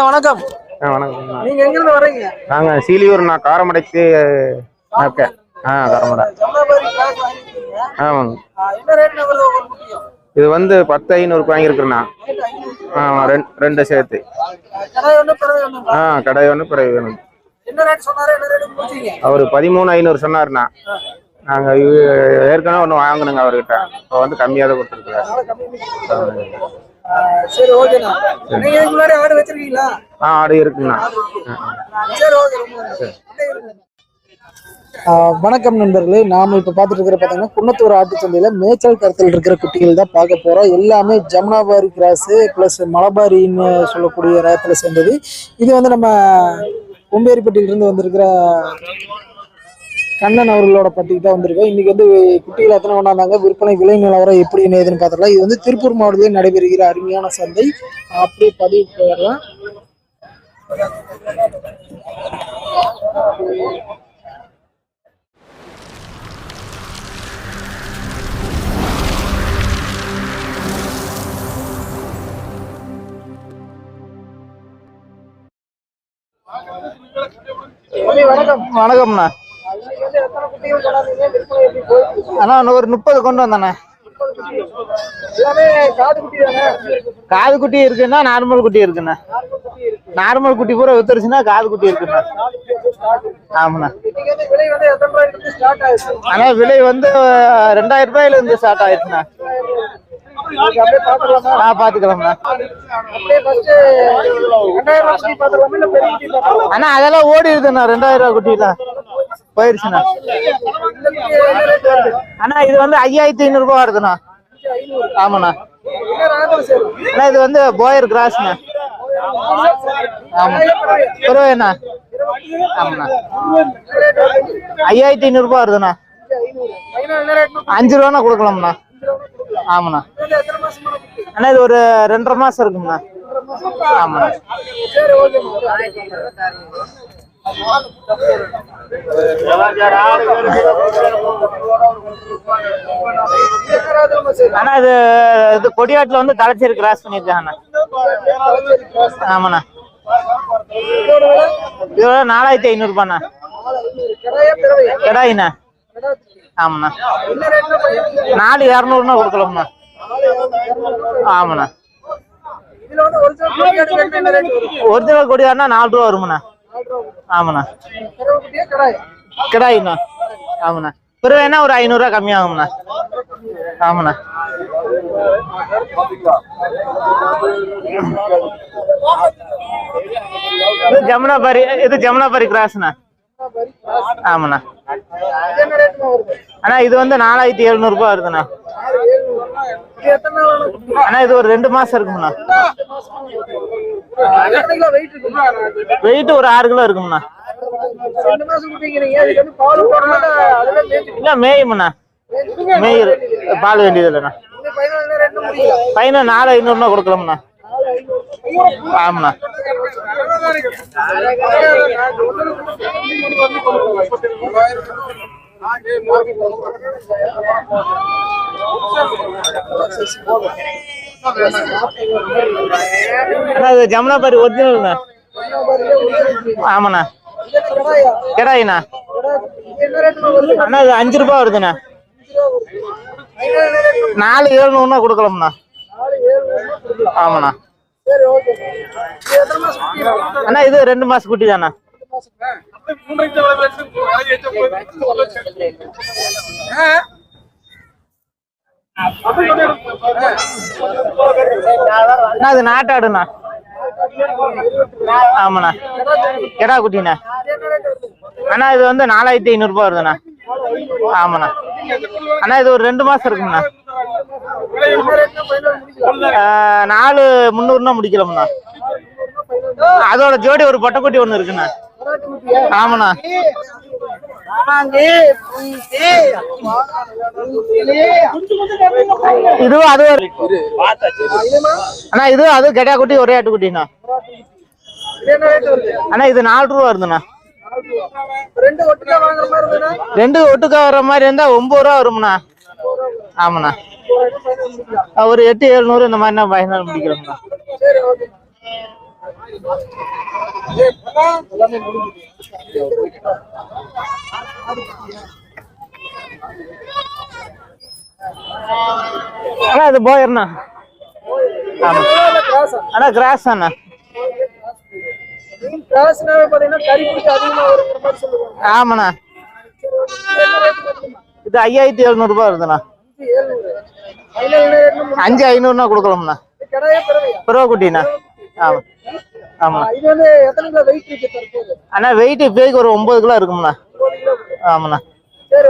வணக்கம். நீங்க எங்க இருந்து வர்றீங்க? நாங்கள் சீலியூர் நான் காரமடைக்கு ஆ காரமடை. ஆமாங்க. இது வந்து பத்து ஐநூறுக்கு வாங்கியிருக்குண்ணா ஆ ரெண்டு சேர்த்து. ஆ கடை ஒன்று பிறகு வேணும். அவர் பதிமூணு ஐநூறு சொன்னார்ண்ணா. நாங்கள் ஏற்கனவே ஒன்று வாங்கணுங்க அவர்கிட்ட. இப்போ வந்து கம்மியாக தான் கொடுத்துருக்குறாரு ஆ, சரி ஓகேண்ணா நீங்க இதுக்கு முன்னாடி ஆடு வச்சிருக்கீங்களா? ஆ ஆடு இருக்குங்கண்ணா சரி ஓகே வணக்கம் நண்பர்களே. நாம இப்ப பார்த்துட்டு இருக்கிற பாத்தீங்கன்னா குன்னத்தூர் ஆட்டுச்சந்தையில மேய்ச்சல் கருத்தில் இருக்கிற குட்டிகள் தான் பார்க்க போறோம். எல்லாமே ஜமுனாபாரி கிராஸ் பிளஸ் மலபாரின்னு சொல்லக்கூடிய ரகத்துல சேர்ந்தது. இது வந்து நம்ம கொம்பேரிப்பட்டியிலிருந்து வந்திருக்கிற கண்ணன் அவர்களோட பட்டிக்கு தான் வந்திருக்கோம். இன்னைக்கு வந்து குட்டிகள் எத்தனை கொண்டாந்தாங்க விற்பனை விலை நிலவரம் எப்படி ஏதுன்னு பார்த்துக்கலாம் இது வந்து திருப்பூர் மாவட்டத்தில் நடைபெறுகிற அருமையான சந்தை. அப்படியே பதிவு போயிடலாம். வணக்கம்ண்ணா. அண்ணா இன்னும் ஒரு முப்பது கொண்டு வந்தேண்ணே. காது குட்டி இருக்குன்னா நார்மல் குட்டி இருக்குண்ணா. நார்மல் குட்டி பூரா வித்துருச்சுன்னா காது குட்டி இருக்குண்ணா. ஆமாண்ணா. அண்ணா விலை வந்து ஸ்டார்ட் ஆனா விலை வந்து ரெண்டாயிரம் ரூபாயில இருந்து ஸ்டார்ட் ஆயிடுச்சுண்ணா. ஆ பாத்துக்கலாம்ண்ணா. அண்ணா அதெல்லாம் ஓடிடுதுண்ணா ரெண்டாயிரம் ரூபாய் குட்டிலாம் போயிருச்சுண்ணா. அண்ணா இது வந்து ஐயாயிரத்தி ஐநூறு ரூபாய் வருதுண்ணா. ஆமாண்ணா. அண்ணா இது வந்து போயர் கிராஸ்ண்ணா. ஆமா பரவாயில்லண்ணா ஆமாண்ணா. ஐயாயிரத்தி ஐநூறு. ரூபாய் வருதுண்ணா அஞ்சு ரூபாண்ணா கொடுக்கலாம்ண்ணா. ஆமாண்ணா. அண்ணா இது ஒரு ரெண்டரை மாசம் இருக்குங்கண்ணா ஆமாண்ணா. அண்ணா இது இது கொடியாட்டுல வந்து தலைச்சேரி கிராஸ் பண்ணியிருக்காங்கண்ணா ஆமாண்ணா. இதோட நாலாயிரத்தி ஐநூறுபாண்ணா. கடாயிண்ணா. ஆமாண்ணா. நாலு இரநூறுனா கொடுக்கலாம்ண்ணா ஆமாண்ணா. ஒரிஜினல் கொடியாருனா நாலு ரூபா வருமாண்ணா. ஆமாண்ணா. கிடாயிண்ணா. ஆமாண்ணா. பிறகு ஒரு ஐநூறுரூவா கம்மியாகும்ண்ணா. ஆமாண்ணா. இது ஜமுனாபாரி இது ஜமுனாபாரி கிராஸ்ண்ணா ஆமாண்ணா. அண்ணா இது வந்து நாலாயிரத்தி எழுநூறுபா வருதுண்ணா. அண்ணா இது ஒரு ரெண்டு மாசம் கிலோ வெயிட் ஒரு ஆறு கிலோ மேய்ச்சி இல்லை மேயும்ண்ணா. மேய் பால் வேண்டியது இல்லைண்ணா பையனை நாலு ஐநூறுனா கொடுக்கலாம்ண்ணா. ஆமாண்ணா. அண்ணா இது ஜமுனாபாரி ஒரிஜினல்ண்ணா ஆமாண்ணா. கிடாயிண்ணா? அண்ணா இது அஞ்சு ரூபா வருதுண்ணா. நாலு ஏழுநூறுனா கொடுக்கலாம்ண்ணா. ஆமாண்ணா. அண்ணா இது ரெண்டு மாசம் குட்டி தானா அண்ணா அது நாட்டாடுண்ணா ஆமாண்ணா. கெடா குட்டிண்ணா. அண்ணா இது வந்து நாலாயிரத்தி ஐநூறுபா வருதுண்ணா. ஆமாண்ணா. அண்ணா இது ஒரு ரெண்டு மாசம் இருக்குங்கண்ணா என்ன ரேட்ல பையன் முடிக்கலாம் ஆஹ், நாலு முந்நூறுனா முடிக்கலாம்ண்ணா. அதோட ஜோடி ஒரு பொட்டைக்குட்டி ஒன்று இருக்குண்ணா. ஆமாண்ணா. இதுவும் அது அண்ணா இதுவும் அது கெடா குட்டி ஒரே ஆட்டுக்குட்டிண்ணா அண்ணா இது நாலு ரூபா வருதுண்ணா. ரெண்டு ஒட்டுக்கா வர்ற மாதிரி இருந்ததுன்னா ரெண்டு மாதிரி இருந்தா ஒன்பது ரூபா வரும்ண்ணா. ஆமாண்ணா. ஒரு எட்டு எழுநூறு இந்த மாதிரி நான் பயனால் முடிக்கிறோங்கண்ணா அண்ணா இது போயிடண்ணா அண்ணா. கிராஸ் அண்ணா ஆமாண்ணா. இது ஐயாயிரத்தி எழுநூறுபா வருதுண்ணா. அஞ்சு ஐநூறுனா கொடுக்கலாம்ண்ணா. இது குட்டிண்ணா ஆமா. அண்ணா வெயிட் இப்போதைக்கு ஒரு ஒன்பது கிலோ இருக்கும்ண்ணா. ஆமாண்ணா. சரி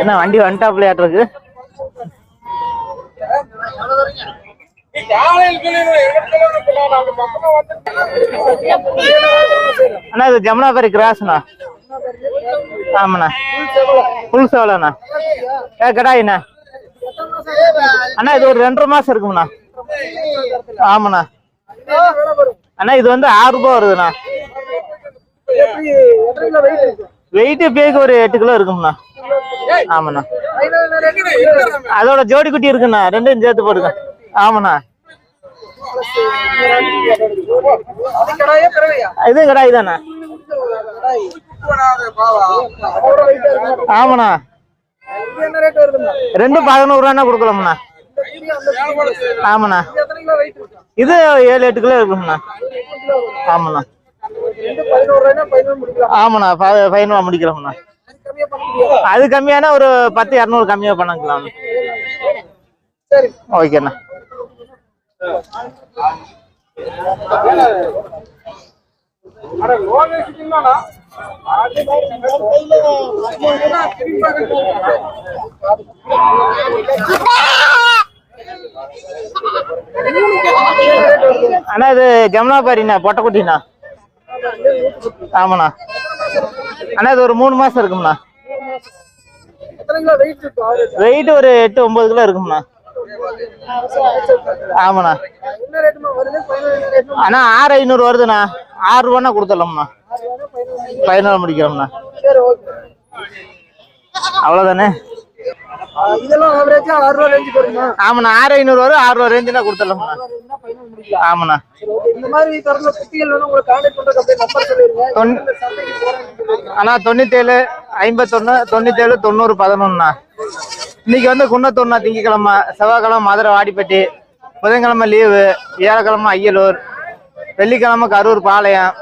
என்ன வண்டி வந்துட்டாப்லையாட்டு இருக்கு அண்ணா இது ஜமுனாபரி கிராஸ்ண்ணா. ஆமாண்ணா. புல் சேவலண்ணா. ஏ கடாயிண்ணா. அண்ணா இது ஒரு ரெண்டரை மாசம் இருக்கும்ண்ணா. ஆமாண்ணா. அண்ணா இது வந்து ஆறு ரூபாய் வருதுண்ணா. வெயிட் பேக்கு ஒரு எட்டு கிலோ இருக்கும்ண்ணா ஆமாண்ணா. அதோட ஜோடி குட்டி இருக்குண்ணா ரெண்டும் சேர்த்து போடுங்க ஆமாண்ணா இது கடாய் தானே. ஆமாண்ணா கொடுக்கலாம்ண்ணா குட்டி, அந்த குட்டி. ஆமாண்ணா இது ஏழு எட்டு கிலோ இருக்கும்ண்ணா. ஆமாண்ணா ஆமாண்ணா ஃபைனலாக முடிக்கிறோம்ண்ணா. அது கம்மியானா ஒரு பத்து இரநூறு கம்மியாக பண்ணிக்கலாம் ஓகேண்ணா. அண்ணா இது ஜமுனாபாரிண்ணா பொட்டக்குட்டிண்ணா. ஆமாண்ணா. அண்ணா இது ஒரு மூணு மாசம் இருக்கும்ண்ணா. வெயிட் ஒரு எட்டு ஒன்பது கிலோ இருக்கும்ண்ணா. ஆமாண்ணா. அண்ணா ஆறு ஐநூறு வருதுண்ணா. ஆறு ரூபானா கொடுத்துடலாம்ண்ணா. பதினாலு முடிக்கிறோம்ண்ணா. அவ்வளோதானே இதெல்லாம் ஆவரேஜா ஆறு ரூபா ரேஞ்சுக்கு வருமா ஆமாண்ணா ஆறு ஐநூறு வரும் ஆறு ரூபா ரேஞ்சுனா கொடுத்துடலாம்ண்ணா. ஆமாண்ணா. இந்த மாதிரி தரத்துல குட்டிகள் வேணும் உங்களுக்கு கான்டாக்ட் பண்றதுக்கு அப்படியே நம்பர் போறேன்னு அண்ணா தொண்ணூத்தேழு ஐம்பத்தொன்று தொண்ணூத்தேழு தொண்ணூறு பதினொன்றுண்ணா இன்னைக்கு வந்து குன்னத்தூர்ண்ணா திங்கக்கிழமை செவ்வாய்க்கிழமை மதுரை வாடிப்பட்டி புதன்கிழமை லீவு வியாழக்கிழமை அய்யலூர் வெள்ளிக்கிழமை கரூர் பாளையம்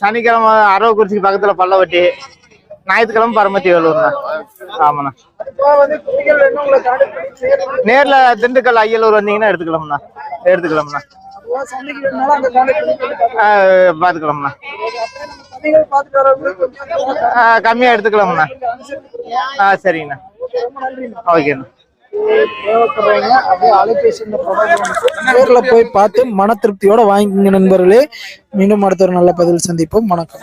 சனிக்கிழமை அரவக்குறிச்சிக்கு பக்கத்தில் பல்லவட்டி ஞாயிற்றுக்கிழமை பரமத்தி வேலூர்ண்ணா ஆமாண்ணா. நேர்ல திண்டுக்கல் ஐயலூர் வந்தீங்கன்னா எடுத்துக்கலாம்ண்ணா. எடுத்துக்கலாம்ண்ணா. பாத்துக்கலாம்ண்ணா. கம்மியா எடுத்துக்கலாம்ண்ணா. ஆ சரிங்கண்ணா. ஓகேண்ணா. நேரில் போய் பார்த்து மன திருப்தியோட வாங்கிக்கிங்க நண்பர்களே. மீண்டும் அடுத்த ஒரு நல்ல பதில் சந்திப்போம். வணக்கம்.